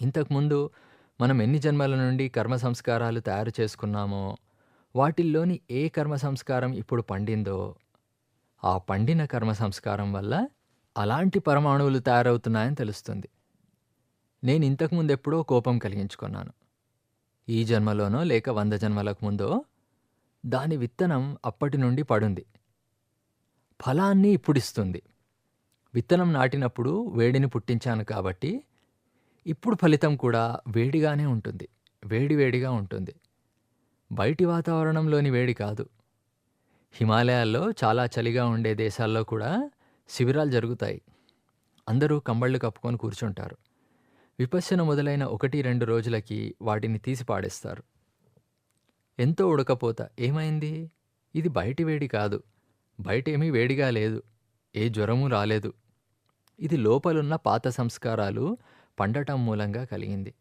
ఇంతకుముందు మనం ఎన్ని జన్మల నుండి కర్మ సంస్కారాలు తయారు చేసుకున్నామో, వాటిల్లోని ఏ కర్మ సంస్కారం ఇప్పుడు పండిందో, ఆ పండిన కర్మ సంస్కారం వల్ల అలాంటి పరమాణువులు తయారవుతున్నాయని తెలుస్తుంది. నేను ఇంతకుముందెప్పుడో కోపం కలిగించుకున్నాను. ఈ జన్మలోనో లేక వంద జన్మలకు ముందో దాని విత్తనం అప్పటి నుండి పడుంది. ఫలాన్ని ఇప్పుడిస్తుంది. విత్తనం నాటినప్పుడు వేడిని పుట్టించాను కాబట్టి, ఇప్పుడు ఫలితం కూడా వేడిగానే ఉంటుంది. వేడివేడిగా ఉంటుంది. బయటి వాతావరణంలోని వేడి కాదు. హిమాలయాల్లో చాలా చలిగా ఉండే దేశాల్లో కూడా శిబిరాలు జరుగుతాయి. అందరూ కంబళ్ళు కప్పుకొని కూర్చుంటారు. విపశ్యన మొదలైన 1, 2 రోజులకి వాటిని తీసి పాడేస్తారు. ఎంతో ఉడకపోత ఏమైంది? ఇది బయటి వేడి కాదు. బయటేమీ వేడిగా లేదు. ఏ జ్వరమూ రాలేదు. ఇది లోపలున్న పాత సంస్కారాలు పండటం మూలంగా కలిగింది.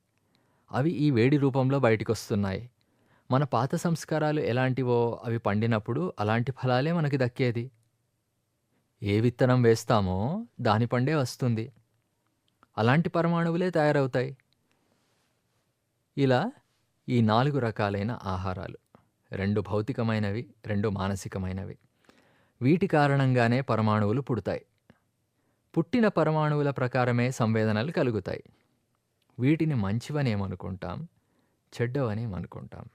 అవి ఈ వేడి రూపంలో బయటికొస్తున్నాయి. మన పాత సంస్కారాలు ఎలాంటివో అవి పండినప్పుడు అలాంటి ఫలాలే మనకి దక్కేది. ఏ విత్తనం వేస్తామో దాని పండే వస్తుంది. అలాంటి పరమాణువులే తయారవుతాయి. ఇలా ఈ నాలుగు రకాలైన ఆహారాలు. రెండు భౌతికమైనవి, రెండు మానసికమైనవి. వీటి కారణంగానే పరమాణువులు పుడతాయి. పుట్టిన పరమాణువుల ప్రకారమే సంవేదనలు కలుగుతాయి. వీటిని మంచివనేమనుకుంటాం. చెడ్డవనేమనుకుంటాం.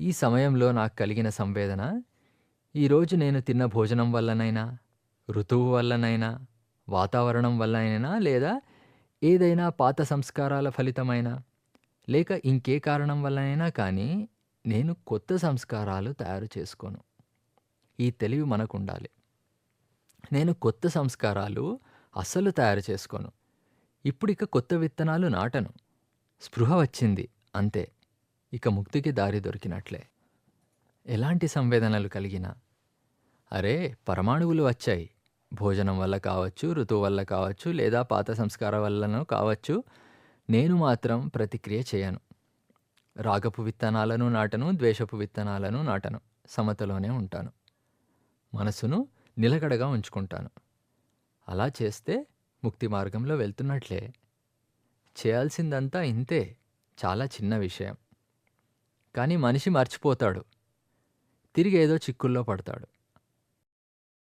ఈ సమయంలో నాకు కలిగిన సంవేదన ఈరోజు నేను తిన్న భోజనం వల్లనైనా, ఋతువు వల్లనైనా, వాతావరణం వల్లనైనా లేదా ఏదైనా పాత సంస్కారాల ఫలితమైనా, లేక ఇంకే కారణం వల్లనైనా కానీ నేను కొత్త సంస్కారాలు తయారు చేసుకోను. ఈ తెలివి మనకుండాలి. నేను కొత్త సంస్కారాలు అస్సలు తయారు చేసుకోను. ఇప్పుడిక కొత్త విత్తనాలు నాటను. స్పృహ వచ్చింది అంతే. ఇక ముక్తికి దారి దొరికినట్లే. ఎలాంటి సంవేదనలు కలిగినా, అరే పరమాణువులు వచ్చాయి. భోజనం వల్ల కావచ్చు, ఋతువు వల్ల కావచ్చు, లేదా పాత సంస్కారం వల్లనో కావచ్చు. నేను మాత్రం ప్రతిక్రియ చేయను. రాగపు విత్తనాలను నాటను, ద్వేషపు విత్తనాలను నాటను. సమతలోనే ఉంటాను. మనసును నిలకడగా ఉంచుకుంటాను. అలా చేస్తే ముక్తి మార్గంలో వెళ్తున్నట్లే. చేయాల్సిందంతా ఇంతే. చాలా చిన్న విషయం. కానీ మనిషి మర్చిపోతాడు. తిరిగి ఏదో చిక్కుల్లో పడతాడు.